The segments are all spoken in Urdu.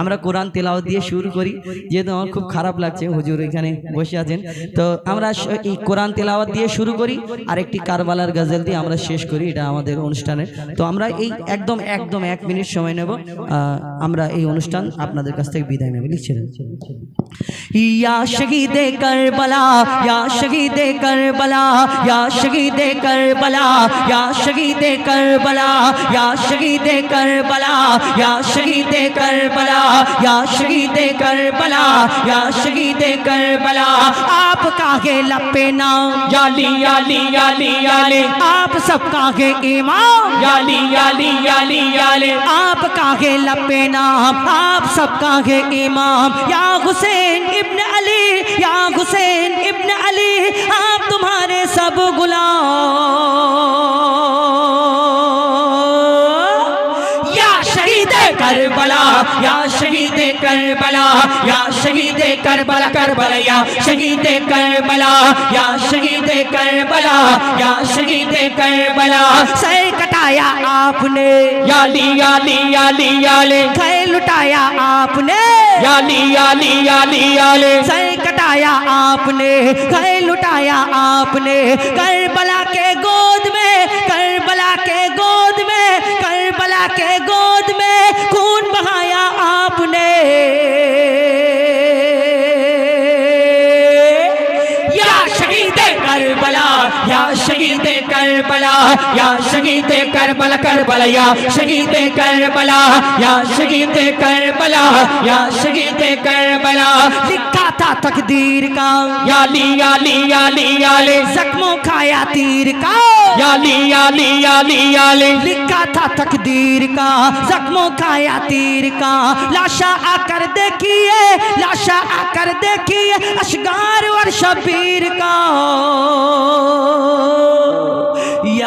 আমরা কোরআন তেলাও দিয়ে শুরু করি, যেহেতু আমার খুব খারাপ লাগছে, হুজুর এখানে বসে আছেন। তো আমরা এই কোরআন তেলাওয়াত দিয়ে শুরু করি আর একটি কারবালার গাজেল দিয়ে আমরা শেষ করি, এটা আমাদের অনুষ্ঠানের। তো আমরা এই একদম একদম এক মিনিট সময় নেব আমরা এই অনুষ্ঠান আপনাদের কাছ থেকে বিদায় নেব লিখছিলেন ইয়া শহীদে করবলা, ইয়া শহীদে করবলা কর کربلا، یا شہید کربلا، یا شہید کربلا، آپ کا گے لپینا یا لی یا لی آپ سب کا گے امام یا لی یا لی آپ کا گے نام آپ سب کا گے امام یا حسین ابن علی، یا حسین ابن علی، آپ تمہارے سب غلام۔ کربلا یا شہید کربلا یا شہید کربلا کربلا یا شہید کربلا یا شہید کربلا یا شہید کربلا۔ سر کٹایا آپ نے یا لی یا لی یا لی یا لی گھر لٹایا آپ نے۔ علی علی علی علی سر کٹایا آپ نے، گھر لٹایا آپ نے۔ کربلا کے گود میں، کربلا کے گود میں، کربلا کے گود میں، خون بہا شہید کربلا یا شہید کربلا کربلا یا شہید کربلا یا شہید کربلا یا شہید کربلا۔ لکھا تھا تقدیر کا۔ یا لی یا لی یا لی یا لے زخموں کھایا تیر کا۔ یا لی یا لی یا لی یا لکھا تھا تقدیر کا۔ زخموں کھایا تیر کا۔ لاشا آ کر دیکھیے لاشا آ کر دیکھیے اشگار اور شبیر کا۔ Oh.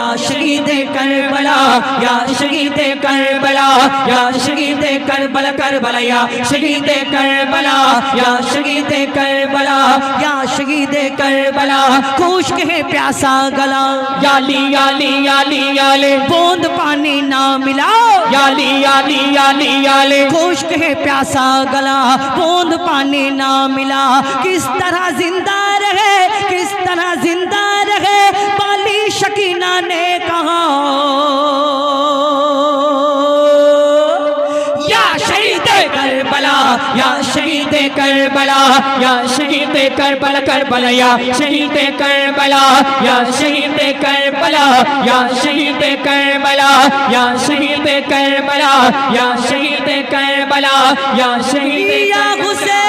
یا شہید کربلا، یا شہید کربلا، یا شہید کربلا کربلا، یا شہید کربلا، یا شہید کربلا، یا شہید کربلا، خوش کہے پیاسا گلا۔ یالی یالی یالی یالے بوند پانی نہ ملا۔ یالی یالی یالی یالے خوش کہے پیاسا گلا۔ بوند پانی نہ ملا۔ کس طرح زندہ رہے، کس طرح زندہ رہے یا شہید کربلا، یا شہید کربلا کربلا، یا شہید کربلا، یا شہید کربلا، یا شہید کربلا، یا شہید کربلا، یا شہید کربلا، یا شہید یا حسین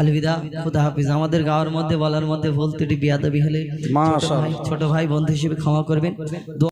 আলবিদা খুদা হাফিজ। আমাদের গাওয়ার মধ্যে বলার মধ্যে ভুল ত্রুটি বিয়াদবি হলে ছোট ভাই ছোট ভাই বন্ধু হিসেবে ক্ষমা করবেন।